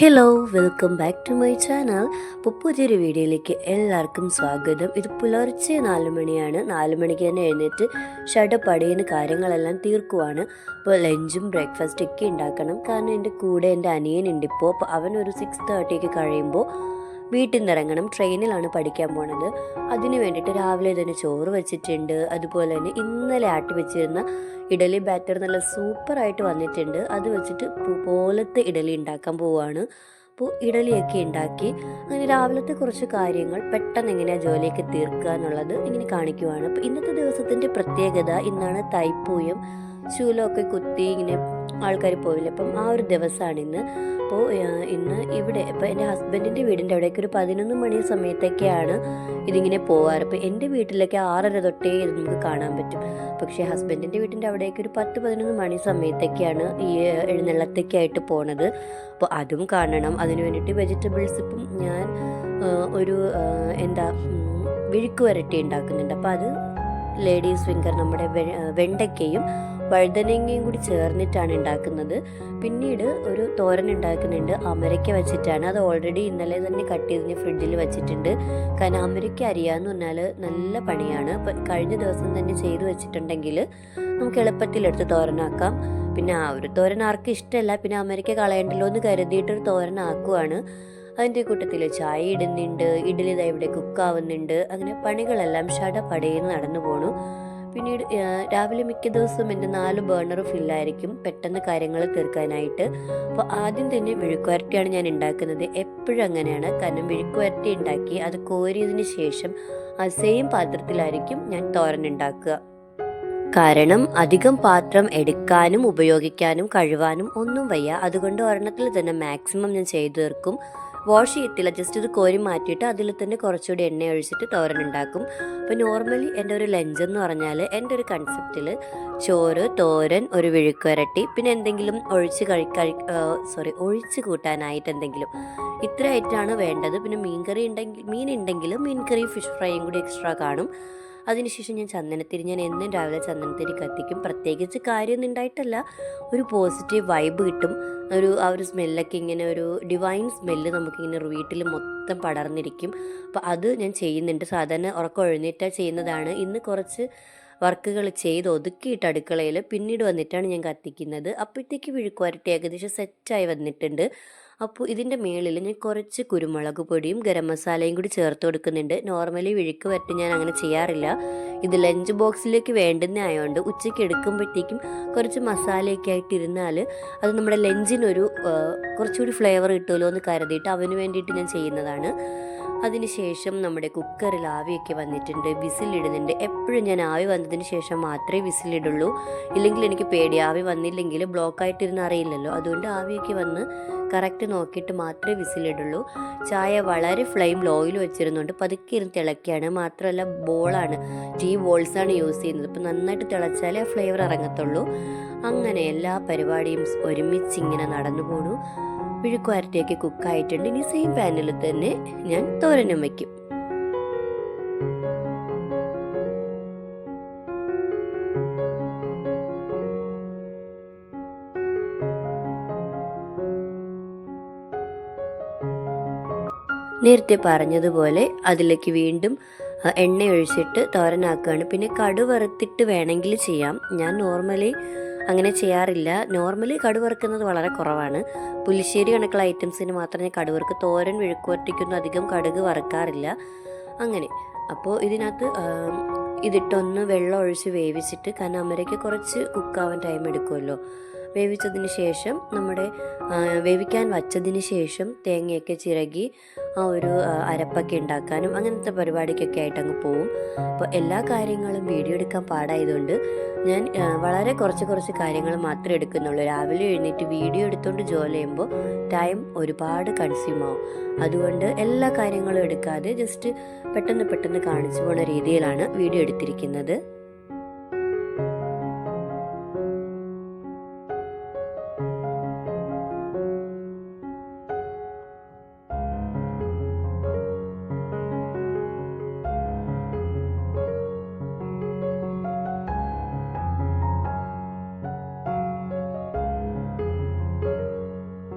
Hello welcome back to my channel അപ്പോൾ പുതിയൊരു വീഡിയോയിലേക്ക് എല്ലാവർക്കും സ്വാഗതം. ഇത് പുലർച്ചെ നാല് മണിയാണ്. നാല് മണിക്ക് തന്നെ എഴുന്നേറ്റ് ഷടപ്പടയുന്ന കാര്യങ്ങളെല്ലാം തീർക്കുവാണ്. അപ്പോൾ ലഞ്ചും ബ്രേക്ക്ഫാസ്റ്റ് ഒക്കെ ഉണ്ടാക്കണം. കാരണം എന്റെ കൂടെ എന്റെ അനിയനുണ്ട് ഇപ്പോൾ. അപ്പോൾ അവൻ ഒരു സിക്സ് തേർട്ടിയൊക്കെ കഴിയുമ്പോൾ വീട്ടിൽ നിന്ന് ഇറങ്ങണം ട്രെയിനിലാണ് പഠിക്കാൻ പോണത്. അതിന് വേണ്ടിയിട്ട് രാവിലെ തന്നെ ചോറ് വെച്ചിട്ടുണ്ട്. അതുപോലെ തന്നെ ഇന്നലെ ആട്ടി വെച്ചിരുന്ന ഇഡലി ബാറ്റർ നല്ല സൂപ്പറായിട്ട് വന്നിട്ടുണ്ട്. അത് വെച്ചിട്ട് പോലത്തെ ഇഡലി ഉണ്ടാക്കാൻ പോവുകയാണ് അപ്പോൾ ഇഡലിയൊക്കെ ഉണ്ടാക്കി അങ്ങനെ രാവിലത്തെ കുറച്ച് കാര്യങ്ങൾ പെട്ടെന്ന് എങ്ങനെയാണ് ജോലിയൊക്കെ തീർക്കുക എന്നുള്ളത് ഇങ്ങനെ കാണിക്കുവാണ്. അപ്പോൾ ഇന്നത്തെ ദിവസത്തിന്റെ പ്രത്യേകത ഇന്നാണ് തൈപ്പൂയം ശൂലമൊക്കെ കുത്തി ഇങ്ങനെ ആൾക്കാർ പോവില്ല. അപ്പം ആ ഒരു ദിവസമാണ് ഇന്ന്. അപ്പോൾ ഇന്ന് ഇവിടെ ഇപ്പോൾ എന്റെ ഹസ്ബൻഡിന്റെ വീടിന്റെ അവിടേക്ക് ഒരു പതിനൊന്ന് മണി സമയത്തൊക്കെയാണ് ഇതിങ്ങനെ പോവാറ്. അപ്പോൾ എന്റെ വീട്ടിലൊക്കെ ആറര തൊട്ടേ ഇത് നമുക്ക് കാണാൻ പറ്റും. പക്ഷേ ഹസ്ബൻഡിന്റെ വീട്ടിന്റെ അവിടേക്ക് ഒരു പത്ത് പതിനൊന്ന് മണി സമയത്തൊക്കെയാണ് ഈ എഴുന്നള്ളത്തേക്കായിട്ട് പോണത്. അപ്പോൾ അതും കാണണം. അതിന് വേണ്ടിയിട്ട് വെജിറ്റബിൾസ് ഇപ്പം ഞാൻ ഒരു എന്താ വിഴുക്ക് വരട്ടി ഉണ്ടാക്കുന്നുണ്ട്. അപ്പോൾ അത് ലേഡീസ് ഫിംഗർ നമ്മുടെ വെണ്ടയ്ക്കയും വഴുതനങ്ങയും കൂടി ചേർന്നിട്ടാണ് ഉണ്ടാക്കുന്നത്. പിന്നീട് ഒരു തോരൻ ഉണ്ടാക്കുന്നുണ്ട്. അമരയ്ക്ക വെച്ചിട്ടാണ്. അത് ഓൾറെഡി ഇന്നലെ തന്നെ കട്ട് ചെയ്ത് ഫ്രിഡ്ജിൽ വെച്ചിട്ടുണ്ട്. കാരണം അമരയ്ക്ക അരിയാന്ന് പറഞ്ഞാൽ നല്ല പണിയാണ്. കഴിഞ്ഞ ദിവസം തന്നെ ചെയ്തു വെച്ചിട്ടുണ്ടെങ്കിൽ നമുക്ക് എളുപ്പത്തിലെടുത്ത് തോരനാക്കാം. പിന്നെ ആ ഒരു തോരൻ ആർക്കും ഇഷ്ടമല്ല. പിന്നെ അമരയ്ക്ക കളയണ്ടല്ലോ എന്ന് കരുതിയിട്ടൊരു തോരൻ ആക്കുവാണ്. അതിന്റെ കൂട്ടത്തിൽ ചായ ഇടുന്നുണ്ട്. ഇഡ്ഡലി ദാ ഇവിടെ കുക്കാവുന്നുണ്ട് അങ്ങനെ പണികളെല്ലാം ഷടപടയെന്ന് നടന്നു പോണു. പിന്നീട് രാവിലെ മിക്ക ദിവസവും എന്റെ നാല് ബേണർ ഫില്ലായിരിക്കും പെട്ടെന്ന് കാര്യങ്ങൾ തീർക്കാനായിട്ട്. അപ്പോൾ ആദ്യം തന്നെ മെഴുക്കുവരട്ടിയാണ് ഞാൻ ഉണ്ടാക്കുന്നത്. എപ്പോഴും അങ്ങനെയാണ്. കാരണം മെഴുക്കുവരട്ടി ഉണ്ടാക്കി അത് കോരിയതിന് ശേഷം ആ സെയിം പാത്രത്തിലായിരിക്കും ഞാൻ തോരൻ ഉണ്ടാക്കുക. കാരണം അധികം പാത്രം എടുക്കാനും ഉപയോഗിക്കാനും കഴുവാനും ഒന്നും വയ്യ. അതുകൊണ്ട് ഒരെണ്ണത്തിൽ തന്നെ മാക്സിമം ഞാൻ ചെയ്തു തീർക്കും. വാഷ് ചെയ്യത്തില്ല. ജസ്റ്റ് ഇത് കോരി മാറ്റിയിട്ട് അതിൽ തന്നെ കുറച്ചുകൂടി എണ്ണ ഒഴിച്ചിട്ട് തോരൻ ഉണ്ടാക്കും. അപ്പോൾ നോർമലി എന്റെ ഒരു ലഞ്ച് എന്ന് പറഞ്ഞാൽ എന്റെ ഒരു കൺസെപ്റ്റിൽ ചോറ് തോരൻ ഒരു വിഴുക്കുരട്ടി പിന്നെ എന്തെങ്കിലും ഒഴിച്ച് കഴി കഴി സോറി ഒഴിച്ച് കൂട്ടാനായിട്ട് എന്തെങ്കിലും. ഇത്ര ആയിട്ടാണ് വേണ്ടത്. പിന്നെ മീൻകറി ഉണ്ടെങ്കിൽ മീൻ ഉണ്ടെങ്കിലും മീൻ കറി ഫിഷ് ഫ്രൈയും കൂടി എക്സ്ട്രാ കാണും. അതിനുശേഷം ഞാൻ ചന്ദനത്തിരി ഞാൻ എന്നും രാവിലെ ചന്ദനത്തിരി കത്തിക്കും. പ്രത്യേകിച്ച് കാര്യമൊന്നും ഉണ്ടായിട്ടല്ല. ഒരു പോസിറ്റീവ് വൈബ് കിട്ടും. ഒരു ആ ഒരു സ്മെല്ലൊക്കെ ഇങ്ങനെ ഒരു ഡിവൈൻ സ്മെല്ല് നമുക്കിങ്ങനെ വീട്ടിൽ മൊത്തം പടർന്നിരിക്കും. അപ്പോൾ അത് ഞാൻ ചെയ്യുന്നുണ്ട്. സാധാരണ ഉറക്കം എഴുന്നേറ്റാൽ ചെയ്യുന്നതാണ്. ഇന്ന് കുറച്ച് വർക്കുകൾ ചെയ്ത് ഒതുക്കിയിട്ട് അടുക്കളയിൽ പിന്നീട് വന്നിട്ടാണ് ഞാൻ കത്തിക്കുന്നത്. അപ്പോഴത്തേക്ക് വിഴുക്കുവരട്ടി ഏകദേശം സെറ്റായി വന്നിട്ടുണ്ട്. അപ്പോൾ ഇതിന്റെ മേളിൽ ഞാൻ കുറച്ച് കുരുമുളക് പൊടിയും ഗരം മസാലയും കൂടി ചേർത്ത് കൊടുക്കുന്നുണ്ട്. നോർമലി വിഴുക്ക് വരട്ട് ഞാൻ അങ്ങനെ ചെയ്യാറില്ല. ഇത് ലഞ്ച് ബോക്സിലേക്ക് വേണ്ടുന്ന ആയതുകൊണ്ട് ഉച്ചയ്ക്ക് എടുക്കുമ്പോഴത്തേക്കും കുറച്ച് മസാലയൊക്കെ ആയിട്ട് ഇരുന്നാൽ അത് നമ്മുടെ ലഞ്ചിനൊരു കുറച്ചുകൂടി ഫ്ലേവർ കിട്ടുമല്ലോ എന്ന് കരുതിയിട്ട് അവന് വേണ്ടിയിട്ട് ഞാൻ ചെയ്യുന്നതാണ്. അതിനുശേഷം നമ്മുടെ കുക്കറിൽ ആവിയൊക്കെ വന്നിട്ടുണ്ട്. വിസിലിടുന്നുണ്ട്. എപ്പോഴും ഞാൻ ആവി വന്നതിന് ശേഷം മാത്രമേ വിസിലിടുള്ളൂ. ഇല്ലെങ്കിൽ എനിക്ക് പേടി. ആവി വന്നില്ലെങ്കിൽ ബ്ലോക്കായിട്ടിരുന്ന് അറിയില്ലല്ലോ. അതുകൊണ്ട് ആവിയൊക്കെ വന്ന് കറക്റ്റ് നോക്കിയിട്ട് മാത്രമേ വിസിലിടുള്ളൂ. ചായ വളരെ ഫ്ലെയിം ലോയിൽ വെച്ചിരുന്നുണ്ട്. പതുക്കെ ഇരുന്ന് തിളക്കുകയാണ് മാത്രമല്ല ബോളാണ്. ടീ ബോൾസാണ് യൂസ് ചെയ്യുന്നത്. ഇപ്പം നന്നായിട്ട് തിളച്ചാലേ ഫ്ലേവർ ഇറങ്ങത്തുള്ളൂ. അങ്ങനെ എല്ലാ പരിപാടിയും ഒരുമിച്ച് ഇങ്ങനെ നടന്നു പോണു. വിഴുക്കുവരട്ടിയൊക്കെ കുക്കായിട്ടുണ്ട്. ഇനി സെയിം പാനിൽ തന്നെ ഞാൻ തോരനും വയ്ക്കും. നേരത്തെ പറഞ്ഞതുപോലെ അതിലേക്ക് വീണ്ടും എണ്ണ ഒഴിച്ചിട്ട് തോരനാക്കുകയാണ് പിന്നെ കടു വറുത്തിട്ട് വേണമെങ്കിൽ ചെയ്യാം. ഞാൻ നോർമലി അങ്ങനെ ചെയ്യാറില്ല. നോർമലി കടുവറുക്കുന്നത് വളരെ കുറവാണ്. പുലിശ്ശേരി കണക്കുള്ള ഐറ്റംസിന് മാത്രമേ ഞാൻ കടു തോരൻ വിഴുക്കുവരട്ടിക്കൊന്നും അധികം കടുക് വറുക്കാറില്ല. അങ്ങനെ. അപ്പോൾ ഇതിനകത്ത് ഇതിട്ടൊന്ന് വെള്ളം ഒഴിച്ച് വേവിച്ചിട്ട് കാരണം അമരയ്ക്ക് കുറച്ച് കുക്കാവാൻ ടൈം എടുക്കുമല്ലോ വേവിച്ചതിന് ശേഷം നമ്മുടെ വേവിക്കാൻ വച്ചതിന് ശേഷം തേങ്ങയൊക്കെ ചിരകി ആ ഒരു അരപ്പൊക്കെ ഉണ്ടാക്കാനും അങ്ങനത്തെ പരിപാടിക്കൊക്കെ ആയിട്ട് അങ്ങ് പോവും. അപ്പോൾ എല്ലാ കാര്യങ്ങളും വീഡിയോ എടുക്കാൻ പാടായതുകൊണ്ട് ഞാൻ വളരെ കുറച്ച് കുറച്ച് കാര്യങ്ങൾ മാത്രമേ എടുക്കുന്നുള്ളൂ. രാവിലെ എഴുന്നേറ്റ് വീഡിയോ എടുത്തുകൊണ്ട് ജോലി ചെയ്യുമ്പോൾ ടൈം ഒരുപാട് കൺസ്യൂം ആവും. അതുകൊണ്ട് എല്ലാ കാര്യങ്ങളും എടുക്കാതെ ജസ്റ്റ് പെട്ടെന്ന് പെട്ടെന്ന് കാണിച്ചു പോണ രീതിയിലാണ് വീഡിയോ എടുത്തിരിക്കുന്നത്.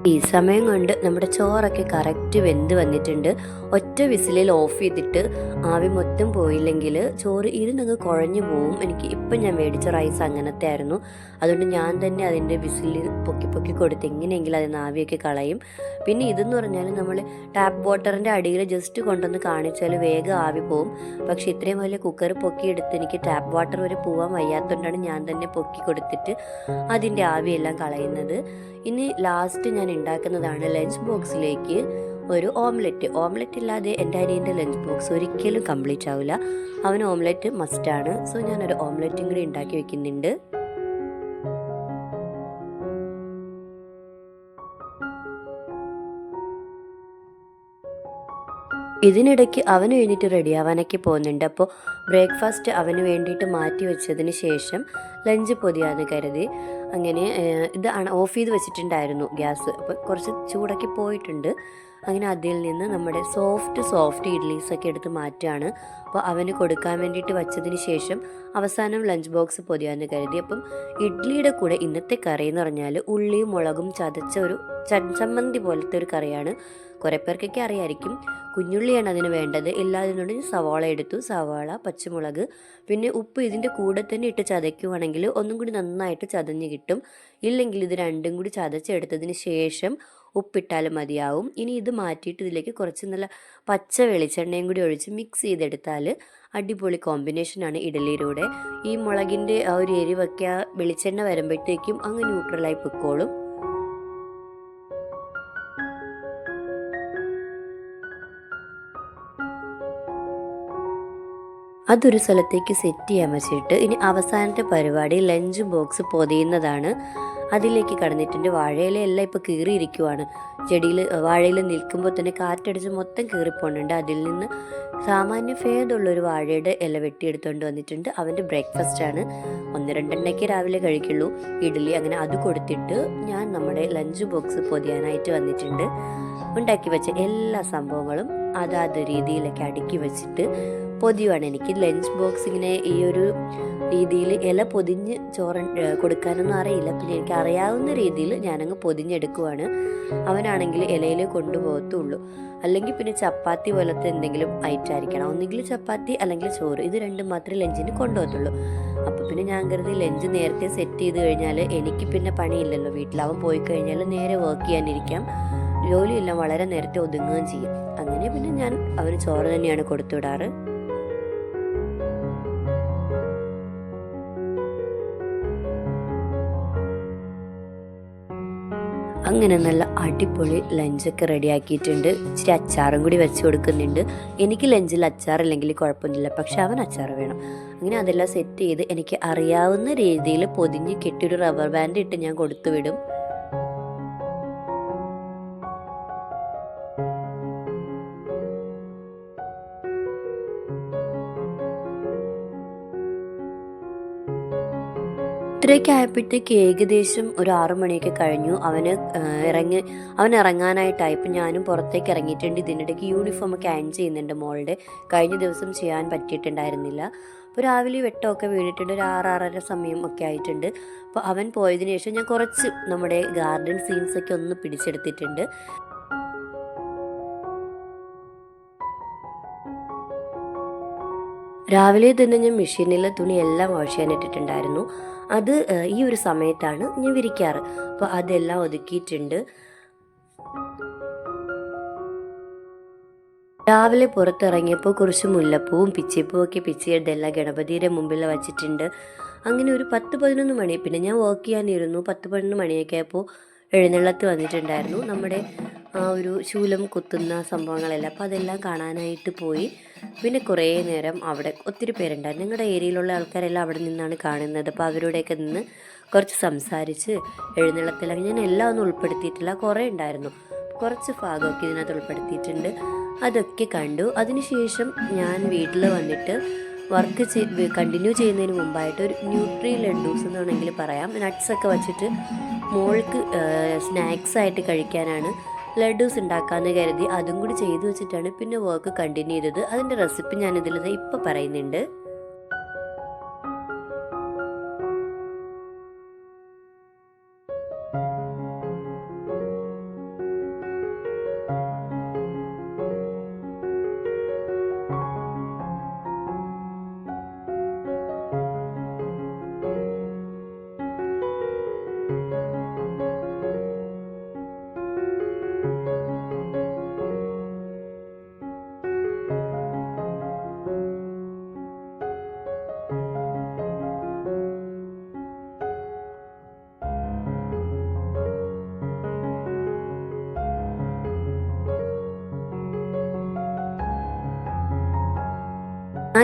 ഈ സമയം കൊണ്ട് നമ്മുടെ ചോറൊക്കെ കറക്റ്റ് വെന്ത് വന്നിട്ടുണ്ട്. ഒറ്റ വിസിലിൽ ഓഫ് ചെയ്തിട്ട് ആവി മൊത്തം പോയില്ലെങ്കിൽ ചോറ് ഇരുന്നങ്ങ് കുഴഞ്ഞു പോവും. എനിക്ക് ഇപ്പം ഞാൻ മേടിച്ച റൈസ് അങ്ങനത്തെ ആയിരുന്നു. അതുകൊണ്ട് ഞാൻ തന്നെ അതിന്റെ വിസിലിൽ പൊക്കി പൊക്കി കൊടുത്ത് എങ്ങനെയെങ്കിലും അതിന് ആവിയൊക്കെ കളയും. പിന്നെ ഇതെന്ന് പറഞ്ഞാൽ നമ്മൾ ടാപ്പ് വാട്ടറിന്റെ അടിയിൽ ജസ്റ്റ് കൊണ്ടുവന്ന് കാണിച്ചാൽ വേഗം ആവി പോവും. പക്ഷേ ഇത്രയും വലിയ കുക്കർ പൊക്കിയെടുത്ത് എനിക്ക് ടാപ്പ് വാട്ടർ വരെ പോവാൻ വയ്യാത്തതുകൊണ്ടാണ് ഞാൻ തന്നെ പൊക്കി കൊടുത്തിട്ട് അതിന്റെ ആവിയെല്ലാം കളയുന്നത്. ഇനി ലാസ്റ്റ് ഞാൻ ഉണ്ടാക്കുന്നതാണ് ലഞ്ച് ബോക്സിലേക്ക് ഒരു ഓംലെറ്റ്. ഓംലെറ്റ് ഇല്ലാതെ എന്റെ അനിയന്റെ ലഞ്ച് ബോക്സ് ഒരിക്കലും കംപ്ലീറ്റ് ആവില്ല. അവന് ഓംലെറ്റ് മസ്റ്റാണ് സോ ഞാനൊരു ഓംലെറ്റും കൂടി ഉണ്ടാക്കി വെക്കുന്നുണ്ട്. ഇതിനിടയ്ക്ക് അവൻ എഴുന്നേറ്റ് റെഡി ആവാനൊക്കെ പോകുന്നുണ്ട്. അപ്പോൾ ബ്രേക്ക്ഫാസ്റ്റ് അവന് വേണ്ടിയിട്ട് മാറ്റി വെച്ചതിന് ശേഷം ലഞ്ച് പൊതിയാന്ന് കരുതി. അങ്ങനെ ഇത് ഓഫ് ചെയ്ത് വെച്ചിട്ടുണ്ടായിരുന്നു ഗ്യാസ്. അപ്പോൾ കുറച്ച് ചൂടൊക്കെ പോയിട്ടുണ്ട്. അങ്ങനെ അതിൽ നിന്ന് നമ്മുടെ സോഫ്റ്റ് സോഫ്റ്റ് ഇഡ്ലീസൊക്കെ എടുത്ത് മാറ്റുകയാണ്. അപ്പോൾ അവന് കൊടുക്കാൻ വേണ്ടിയിട്ട് വച്ചതിന് ശേഷം അവസാനം ലഞ്ച് ബോക്സ് പൊതിയാന്ന് കരുതി. അപ്പം ഇഡ്ലിയുടെ കൂടെ ഇന്നത്തെ കറി എന്ന് പറഞ്ഞാൽ ഉള്ളിയും മുളകും ചതച്ച ഒരു ചമ്മന്തി പോലത്തെ ഒരു കറിയാണ്. കുറേ പേർക്കൊക്കെ അറിയായിരിക്കും. കുഞ്ഞുള്ളിയാണ് അതിന് വേണ്ടത്. ഇല്ലാതിനുണ്ട് സവാള എടുത്തു. സവാള പച്ചമുളക് പിന്നെ ഉപ്പ് ഇതിന്റെ കൂടെ തന്നെ ഇട്ട് ചതയ്ക്കുവാണെങ്കിൽ ഒന്നും കൂടി നന്നായിട്ട് ചതഞ്ഞ് കിട്ടും. ഇല്ലെങ്കിൽ ഇത് രണ്ടും കൂടി ചതച്ചെടുത്തതിന് ശേഷം ഉപ്പിട്ടാലും മതിയാവും. ഇനി ഇത് മാറ്റിയിട്ട് ഇതിലേക്ക് കുറച്ച് നല്ല പച്ച വെളിച്ചെണ്ണയും കൂടി ഒഴിച്ച് മിക്സ് ചെയ്തെടുത്താൽ അടിപൊളി കോമ്പിനേഷനാണ് ഇഡലിയിലൂടെ. ഈ മുളകിന്റെ ആ ഒരു എരിവൊക്കെ ആ വെളിച്ചെണ്ണ വരുമ്പോഴത്തേക്കും അങ്ങ് ന്യൂട്രലായി പൊക്കോളും. അതൊരു സ്ഥലത്തേക്ക് സെറ്റ് ചെയ്യാൻ വെച്ചിട്ട് ഇനി അവസാനത്തെ പരിപാടി ലഞ്ച് ബോക്സ് പൊതിയുന്നതാണ്. അതിലേക്ക് കടന്നിട്ടുണ്ട് വാഴയില എല്ലാം ഇപ്പോൾ കീറിയിരിക്കുവാണ്. ചെടിയിൽ വാഴയിൽ നിൽക്കുമ്പോൾ തന്നെ കാറ്റടിച്ച് മൊത്തം കീറിപ്പോണുണ്ട്. അതിൽ നിന്ന് സാമാന്യ ഭേദമുള്ളൊരു വാഴയുടെ ഇല വെട്ടിയെടുത്തുകൊണ്ട് വന്നിട്ടുണ്ട്. അവന്റെ ബ്രേക്ക്ഫാസ്റ്റ് ആണ് ഒന്ന് രണ്ടെണ്ണയ്ക്ക് രാവിലെ കഴിക്കുള്ളൂ. ഇഡ്ഡലി അങ്ങനെ അത് കൊടുത്തിട്ട് ഞാൻ നമ്മുടെ ലഞ്ച് ബോക്സ് പൊതിയാനായിട്ട് വന്നിട്ടുണ്ട്. ഉണ്ടാക്കി വെച്ച എല്ലാ സംഭവങ്ങളും അതാത് രീതിയിലൊക്കെ അടുക്കി വെച്ചിട്ട് പൊതിയുവാണ്. എനിക്ക് ലഞ്ച് ബോക്സ് ഇങ്ങനെ ഈ ഒരു രീതിയിൽ ഇല പൊതിഞ്ഞ് ചോറ് കൊടുക്കാനൊന്നും അറിയില്ല. പിന്നെ എനിക്ക് അറിയാവുന്ന രീതിയിൽ ഞാനങ്ങ് പൊതിഞ്ഞെടുക്കുവാണ്. അവനാണെങ്കിൽ ഇലയിൽ കൊണ്ടുപോകത്തുള്ളൂ. അല്ലെങ്കിൽ പിന്നെ ചപ്പാത്തി പോലത്തെ എന്തെങ്കിലും ഐറ്റം ആയിരിക്കണം ഒന്നെങ്കിൽ ചപ്പാത്തി അല്ലെങ്കിൽ ചോറ്. ഇത് രണ്ടും മാത്രമേ ലഞ്ചിന് കൊണ്ടുപോകത്തുള്ളൂ. അപ്പോൾ പിന്നെ ഞാൻ കരുതി ലഞ്ച് നേരത്തെ സെറ്റ് ചെയ്ത് കഴിഞ്ഞാൽ എനിക്ക് പിന്നെ പണിയില്ലല്ലോ വീട്ടിൽ. അവൻ പോയി കഴിഞ്ഞാൽ നേരെ വർക്ക് ചെയ്യാനിരിക്കാം. ജോലിയെല്ലാം വളരെ നേരത്തെ ഒതുങ്ങുകയും ചെയ്യും. അങ്ങനെ പിന്നെ ഞാൻ അവന് ചോറ് തന്നെയാണ് കൊടുത്തുവിടാറ്. അങ്ങനെ നല്ല അടിപൊളി ലഞ്ചൊക്കെ റെഡിയാക്കിയിട്ടുണ്ട്. ഇച്ചിരി അച്ചാറും കൂടി വെച്ച് കൊടുക്കുന്നുണ്ട്. എനിക്ക് ലഞ്ചിൽ അച്ചാറില്ലെങ്കിൽ കുഴപ്പമൊന്നുമില്ല. പക്ഷെ അവൻ അച്ചാർ വേണം. അങ്ങനെ അതെല്ലാം സെറ്റ് ചെയ്ത് എനിക്ക് അറിയാവുന്ന രീതിയിൽ പൊതിഞ്ഞ് കെട്ടിയൊരു റബ്ബർ ബാൻഡ് ഇട്ട് ഞാൻ കൊടുത്തു വിടും ആയപ്പോഴത്തേക്ക് ഏകദേശം ഒരു ആറു മണിയൊക്കെ കഴിഞ്ഞു. അവന് ഇറങ്ങി അവൻ ഇറങ്ങാനായിട്ടായി ഇപ്പം ഞാനും പുറത്തേക്ക് ഇറങ്ങിയിട്ടുണ്ട്. ഇതിനിടയ്ക്ക് യൂണിഫോം ഒക്കെ അയൺ ചെയ്യുന്നുണ്ട് മോളുടെ. കഴിഞ്ഞ ദിവസം ചെയ്യാൻ പറ്റിയിട്ടുണ്ടായിരുന്നില്ല. അപ്പോൾ രാവിലെ വെട്ടമൊക്കെ വീണിട്ടുണ്ട്. ഒരു ആറാറര സമയം ഒക്കെ ആയിട്ടുണ്ട്. അപ്പോൾ അവൻ പോയതിന് ശേഷം ഞാൻ കുറച്ച് നമ്മുടെ ഗാർഡൻ സീൻസ് ഒക്കെ ഒന്ന് പിടിച്ചെടുത്തിട്ടുണ്ട്. രാവിലെ തന്നെ ഞാൻ മെഷീനിൽ തുണിയെല്ലാം വാഷ് ചെയ്യാനിട്ടിട്ടുണ്ടായിരുന്നു അത് ഈ ഒരു സമയത്താണ് ഞാൻ വിരിക്കാറ്. അപ്പോൾ അതെല്ലാം ഒതുക്കിയിട്ടുണ്ട്. രാവിലെ പുറത്തിറങ്ങിയപ്പോൾ കുറച്ച് മുല്ലപ്പൂവും പിച്ചിപ്പൂവും ഒക്കെ പിച്ചിയെടുത്തെല്ലാം ഗണപതിയുടെ മുമ്പിൽ വച്ചിട്ടുണ്ട്. അങ്ങനെ ഒരു പത്ത് പതിനൊന്ന് മണി പിന്നെ ഞാൻ വർക്ക് ചെയ്യാനിരുന്നു. പത്ത് പതിനൊന്ന് മണിയൊക്കെ ആയപ്പോൾ എഴുന്നള്ളത്ത് വന്നിട്ടുണ്ടായിരുന്നു. നമ്മുടെ ആ ഒരു ശൂലം കുത്തുന്ന സംഭവങ്ങളെല്ലാം. അപ്പോൾ അതെല്ലാം കാണാനായിട്ട് പോയി. പിന്നെ കുറേ നേരം അവിടെ ഒത്തിരി പേരുണ്ടായിരുന്നു ഞങ്ങളുടെ ഏരിയയിലുള്ള ആൾക്കാരെല്ലാം അവിടെ നിന്നാണ് കാണുന്നത്. അപ്പോൾ അവരോടെയൊക്കെ നിന്ന് കുറച്ച് സംസാരിച്ച് എഴുന്നള്ളത്തിലൊക്കെ ഞാൻ എല്ലാം ഒന്നും ഉൾപ്പെടുത്തിയിട്ടില്ല. കുറേ ഉണ്ടായിരുന്നു. കുറച്ച് ഭാഗമൊക്കെ ഇതിനകത്ത് ഉൾപ്പെടുത്തിയിട്ടുണ്ട്. അതൊക്കെ കണ്ടു. അതിനുശേഷം ഞാൻ വീട്ടിൽ വന്നിട്ട് വർക്ക് ചെയ് കണ്ടിന്യൂ ചെയ്യുന്നതിന് മുമ്പായിട്ട് ഒരു ന്യൂട്രി ലഡൂസ് എന്ന് വേണമെങ്കിൽ പറയാം. നട്ട്സ് ഒക്കെ വെച്ചിട്ട് മോൾക്ക് സ്നാക്സ് ആയിട്ട് കഴിക്കാനാണ് ലഡൂസ് ഉണ്ടാക്കാമെന്ന് കരുതി അതും കൂടി ചെയ്തു വെച്ചിട്ടാണ് പിന്നെ വർക്ക് കണ്ടിന്യൂ ചെയ്തത്. അതിന്റെ റെസിപ്പി ഞാനിതിൽ ഇപ്പം പറയുന്നുണ്ട്.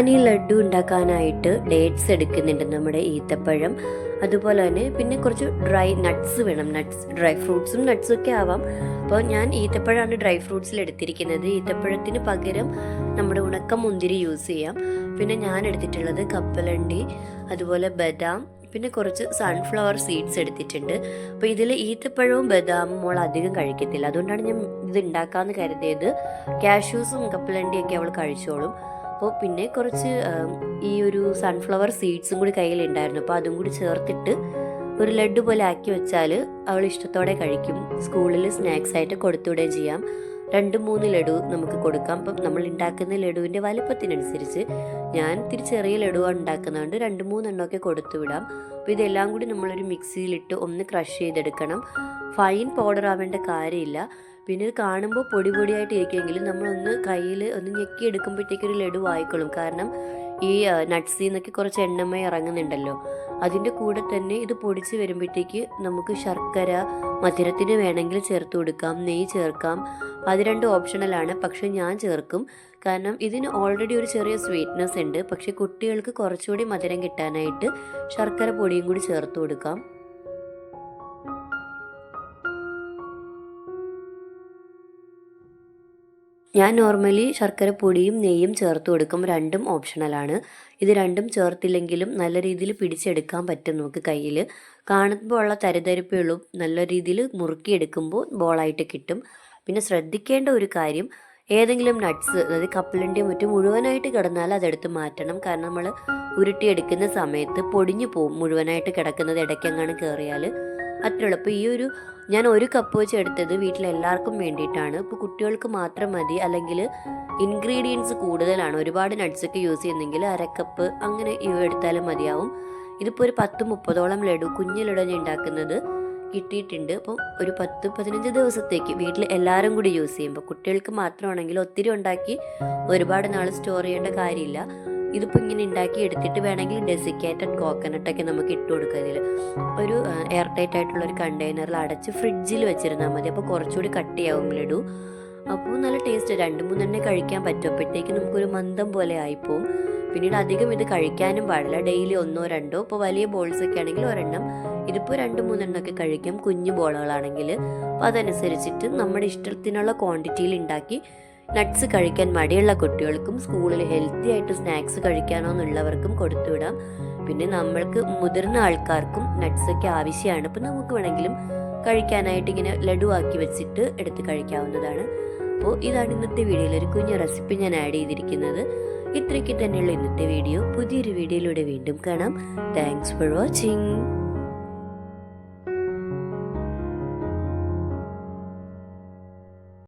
ഈ ലഡു ഉണ്ടാക്കാനായിട്ട് ഡേറ്റ്സ് എടുക്കുന്നുണ്ട് നമ്മുടെ ഈത്തപ്പഴം. അതുപോലെ തന്നെ പിന്നെ കുറച്ച് ഡ്രൈ നട്ട്സ് വേണം. നട്ട്സ് ഡ്രൈ ഫ്രൂട്ട്സും നട്ട്സും ഒക്കെ ആവാം. അപ്പോൾ ഞാൻ ഈത്തപ്പഴമാണ് ഡ്രൈ ഫ്രൂട്ട്സിൽ എടുത്തിരിക്കുന്നത്. ഈത്തപ്പഴത്തിന് പകരം നമ്മുടെ ഉണക്ക മുന്തിരി യൂസ് ചെയ്യാം. പിന്നെ ഞാൻ എടുത്തിട്ടുള്ളത് കപ്പലണ്ടി അതുപോലെ ബദാം പിന്നെ കുറച്ച് സൺഫ്ലവർ സീഡ്സ് എടുത്തിട്ടുണ്ട്. അപ്പോൾ ഇതിൽ ഈത്തപ്പഴവും ബദാമും മോൾ അധികം കഴിക്കത്തില്ല. അതുകൊണ്ടാണ് ഞാൻ ഇത് ഉണ്ടാക്കാമെന്ന് കരുതിയത്. കാഷ്യൂസും കപ്പലണ്ടിയൊക്കെ അവൾ കഴിച്ചോളും. അപ്പോൾ പിന്നെ കുറച്ച് ഈ ഒരു സൺഫ്ലവർ സീഡ്സും കൂടി കയ്യിലുണ്ടായിരുന്നു. അപ്പോൾ അതും കൂടി ചേർത്തിട്ട് ഒരു ലഡു പോലെ ആക്കി വെച്ചാൽ അവൾ ഇഷ്ടത്തോടെ കഴിക്കും. സ്കൂളിൽ സ്നാക്സ് ആയിട്ട് കൊടുത്തുവിടുകയും ചെയ്യാം. രണ്ട് മൂന്ന് ലഡു നമുക്ക് കൊടുക്കാം. അപ്പം നമ്മൾ ഉണ്ടാക്കുന്ന ലഡുവിന്റെ വലിപ്പത്തിനനുസരിച്ച് ഞാൻ ഇത്തിരി ചെറിയ ലഡുവാണ് ഉണ്ടാക്കുന്നതുകൊണ്ട് രണ്ട് മൂന്നെണ്ണമൊക്കെ കൊടുത്തു വിടാം അപ്പോൾ ഇതെല്ലാം കൂടി നമ്മളൊരു മിക്സിയിലിട്ട് ഒന്ന് ക്രഷ് ചെയ്തെടുക്കണം. ഫൈൻ പൗഡർ ആവേണ്ട കാര്യമില്ല. പിന്നെ കാണുമ്പോൾ പൊടി പൊടിയായിട്ട് ഇരിക്കുമെങ്കിലും നമ്മളൊന്ന് കയ്യിൽ ഒന്ന് ഞെക്കി എടുക്കുമ്പോഴത്തേക്കൊരു ലഡു ആയിക്കോളും കാരണം ഈ നട്ട്സിൽ നിന്നൊക്കെ കുറച്ച് എണ്ണമയം ഇറങ്ങുന്നുണ്ടല്ലോ. അതിന്റെ കൂടെ തന്നെ ഇത് പൊടിച്ച് വരുമ്പോഴത്തേക്ക് നമുക്ക് ശർക്കര മധുരത്തിന് വേണമെങ്കിൽ ചേർത്ത് കൊടുക്കാം നെയ്യ് ചേർക്കാം. അത് രണ്ടും ഓപ്ഷണലാണ് പക്ഷേ ഞാൻ ചേർക്കും. കാരണം ഇതിന് ഓൾറെഡി ഒരു ചെറിയ സ്വീറ്റ്നെസ് ഉണ്ട്. പക്ഷേ കുട്ടികൾക്ക് കുറച്ചുകൂടി മധുരം കിട്ടാനായിട്ട് ശർക്കര പൊടിയും കൂടി ചേർത്ത് കൊടുക്കാം. ഞാൻ നോർമലി ശർക്കര പൊടിയും നെയ്യും ചേർത്ത് കൊടുക്കും. രണ്ടും ഓപ്ഷണലാണ് ഇത് രണ്ടും ചേർത്തില്ലെങ്കിലും നല്ല രീതിയിൽ പിടിച്ചെടുക്കാൻ പറ്റും നമുക്ക് കയ്യിൽ കാണുമ്പോൾ ഉള്ള തരിതരിപ്പേ ഉള്ളൂ നല്ല രീതിയിൽ മുറുക്കിയെടുക്കുമ്പോൾ ബോളായിട്ട് കിട്ടും. പിന്നെ ശ്രദ്ധിക്കേണ്ട ഒരു കാര്യം ഏതെങ്കിലും നട്ട്സ് അതായത് കപ്പലണ്ടിയും മറ്റും മുഴുവനായിട്ട് കിടന്നാൽ അതെടുത്ത് മാറ്റണം. കാരണം നമ്മൾ ഉരുട്ടിയെടുക്കുന്ന സമയത്ത് പൊടിഞ്ഞു പോവും. മുഴുവനായിട്ട് കിടക്കുന്നത് ഇടയ്ക്കെങ്ങാനും കയറിയാൽ അത്രേ ഉള്ളൂ. അപ്പോൾ ഈ ഒരു ഞാൻ ഒരു കപ്പ് വെച്ച് എടുത്തത് വീട്ടിലെല്ലാവർക്കും വേണ്ടിയിട്ടാണ്. ഇപ്പോൾ കുട്ടികൾക്ക് മാത്രം മതി. അല്ലെങ്കിൽ ഇൻഗ്രീഡിയൻസ് കൂടുതലാണ്. ഒരുപാട് നട്ട്സൊക്കെ യൂസ് ചെയ്യുന്നെങ്കിൽ അരക്കപ്പ് അങ്ങനെ ഇവ എടുത്താലും മതിയാവും. ഇതിപ്പോൾ ഒരു പത്ത് മുപ്പതോളം ലഡു കുഞ്ഞു ലഡു ഞാൻ ഉണ്ടാക്കുന്നത് കിട്ടിയിട്ടുണ്ട്. അപ്പോൾ ഒരു പത്ത് പതിനഞ്ച് ദിവസത്തേക്ക് വീട്ടിൽ എല്ലാവരും കൂടി യൂസ് ചെയ്യുമ്പോൾ കുട്ടികൾക്ക് മാത്രമാണെങ്കിൽ ഒത്തിരി ഉണ്ടാക്കി ഒരുപാട് നാൾ സ്റ്റോർ ചെയ്യേണ്ട കാര്യമില്ല. ഇതിപ്പോൾ ഇങ്ങനെ ഉണ്ടാക്കി എടുത്തിട്ട് വേണമെങ്കിൽ ഡെസിക്കേറ്റഡ് കോക്കനട്ടൊക്കെ നമുക്ക് ഇട്ട് കൊടുക്കുക ഇതിൽ ഒരു എയർ ടൈറ്റ് ആയിട്ടുള്ള ഒരു കണ്ടെയ്നറിൽ അടച്ച് ഫ്രിഡ്ജിൽ വെച്ചിരുന്നാൽ മതി. അപ്പോൾ കുറച്ചുകൂടി കട്ടിയാവും ലഡു അപ്പോൾ നല്ല ടേസ്റ്റ് രണ്ട് മൂന്നെണ്ണേ കഴിക്കാൻ പറ്റും അപ്പോഴത്തേക്ക് നമുക്കൊരു മന്ദം പോലെ ആയിപ്പോവും. പിന്നീട് അധികം ഇത് കഴിക്കാനും പാടില്ല. ഡെയിലി ഒന്നോ രണ്ടോ ഇപ്പോൾ വലിയ ബോൾസ് ഒക്കെ ആണെങ്കിൽ ഒരെണ്ണം. ഇതിപ്പോൾ രണ്ട് മൂന്നെണ്ണം ഒക്കെ കഴിക്കാം കുഞ്ഞു ബോളുകളാണെങ്കിൽ അപ്പോൾ അതനുസരിച്ചിട്ട് നമ്മുടെ ഇഷ്ടത്തിനുള്ള ക്വാണ്ടിറ്റിയിൽ ഉണ്ടാക്കി നട്ട്സ് കഴിക്കാൻ മടിയുള്ള കുട്ടികൾക്കും സ്കൂളിൽ ഹെൽത്തി ആയിട്ട് സ്നാക്സ് കഴിക്കാനോ എന്നുള്ളവർക്കും കൊടുത്തുവിടാം. പിന്നെ നമ്മൾക്ക് മുതിർന്ന ആൾക്കാർക്കും നട്ട്സ് ഒക്കെ ആവശ്യമാണ്. അപ്പോൾ നമുക്ക് വേണമെങ്കിലും കഴിക്കാനായിട്ട് ഇങ്ങനെ ലഡു ആക്കി വെച്ചിട്ട് എടുത്ത് കഴിക്കാവുന്നതാണ്. അപ്പോൾ ഇതാണ് ഇന്നത്തെ വീഡിയോയിൽ ഒരു കുഞ്ഞു റെസിപ്പി ഞാൻ ആഡ് ചെയ്തിരിക്കുന്നത്. ഇത്രയ്ക്ക് തന്നെയുള്ള ഇന്നത്തെ വീഡിയോ പുതിയൊരു വീഡിയോയിലൂടെ വീണ്ടും കാണാം. Thanks for watching